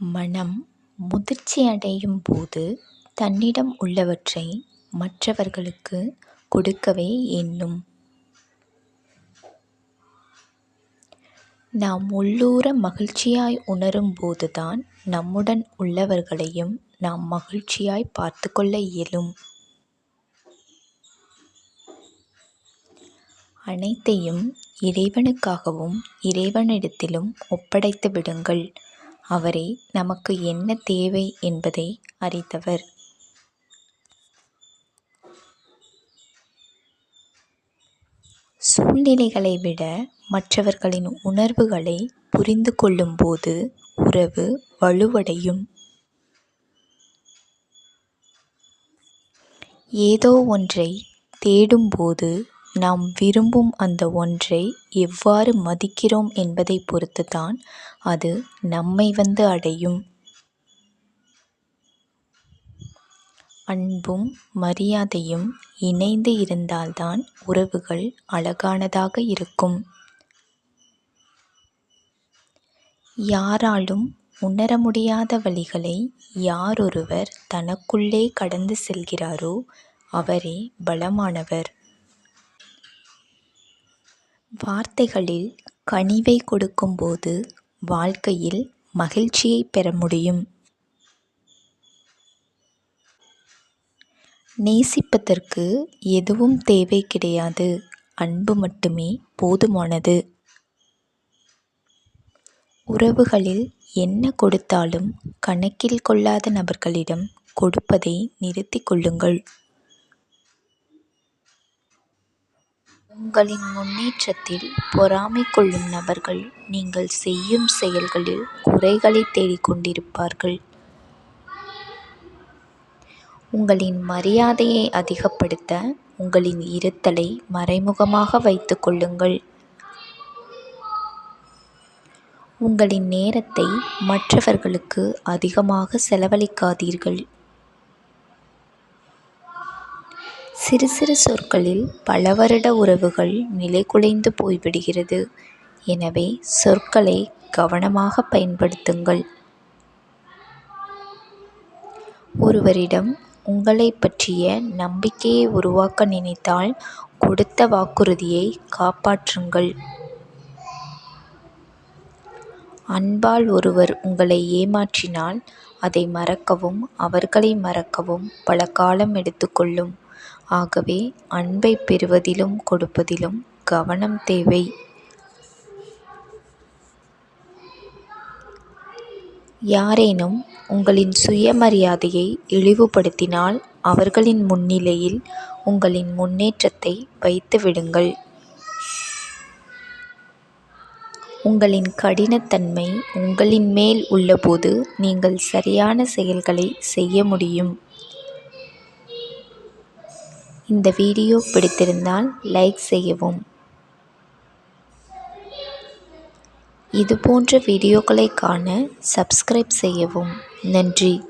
மனம் முதிர்ச்சி அடையும் போது தன்னிடம் உள்ளவற்றை மற்றவர்களுக்கு கொடுக்கவே எண்ணும். நாம் உள்ளூர மகிழ்ச்சியாய் உணரும் போதுதான் நம்முடன் உள்ளவர்களையும் நாம் மகிழ்ச்சியாய் பார்த்துக்கொள்ள இயலும். அனைத்தையும் இறைவனுக்காகவும் இறைவனிடத்திலும் ஒப்படைத்து விடுங்கள். அவரே நமக்கு என்ன தேவை என்பதை அறிந்தவர். சூழ்நிலைகளை விட மற்றவர்களின் உணர்வுகளை புரிந்து கொள்ளும்போது உறவு வலுவடையும். ஏதோ ஒன்றை தேடும்போது நாம் விரும்பும் அந்த ஒன்றை எவ்வாறு மதிக்கிறோம் என்பதைப் பொறுத்துதான் அது நம்மை வந்து அடையும். அன்பும் மரியாதையும் இணைந்து இருந்தால்தான் உறவுகள் அழகானதாக இருக்கும். யாராலும் உணர முடியாத வழிகளை யாரொருவர் தனக்குள்ளே கடந்து செல்கிறாரோ அவரே பலமானவர். வார்த்தைகளில் கனிவை கொடுக்கும்போது வாழ்க்கையில் மகிழ்ச்சியைப் பெற முடியும். நேசிப்பதற்கு எதுவும் தேவை கிடையாது அன்பு மட்டுமே போதுமானது. உறவுகளில் என்ன கொடுத்தாலும் கணக்கில் கொள்ளாத நபர்களிடம் கொடுப்பதை நிறுத்திக் கொள்ளுங்கள். உங்களின் முன்னேற்றத்தில் பொறாமை கொள்ளும் நபர்கள் நீங்கள் செய்யும் செயல்களில் குறைகளைத் தேடிக் கொண்டிருப்பார்கள். உங்களின் மரியாதையை அதிகப்படுத்த உங்களின் இருத்தலை மறைமுகமாக வைத்துக் கொள்ளுங்கள். உங்களின் நேரத்தை மற்றவர்களுக்கு அதிகமாக செலவழிக்காதீர்கள். சிறு சிறு சொற்களில் பல வருட உறவுகள் நிலைகுலைந்து போய்விடுகிறது. எனவே சொற்களை கவனமாக பயன்படுத்துங்கள். ஒருவரிடம் உங்களைப் பற்றிய நம்பிக்கையை உருவாக்க நினைத்தால் கொடுத்த வாக்குறுதியை காப்பாற்றுங்கள். அன்பால் ஒருவர் உங்களை ஏமாற்றினால் அதை மறக்கவும் அவர்களை மறக்கவும் பல காலம் எடுத்துக்கொள்ளும் ஆகவே அன்பைப் பெறுவதிலும் கொடுப்பதிலும் கவனம் தேவை. யாரேனும் உங்களின் சுயமரியாதையை இழிவுபடுத்தினால் அவர்களின் முன்னிலையில் உங்களின் முன்னேற்றத்தை வைத்து விடுங்கள். உங்களின் கடினத்தன்மை உங்களின் மேல் உள்ளபோது நீங்கள் சரியான செயல்களை செய்ய முடியும். இந்த வீடியோ பிடித்திருந்தால் லைக் செய்யவும். இதுபோன்ற வீடியோக்களை காண சப்ஸ்கிரைப் செய்யவும். நன்றி.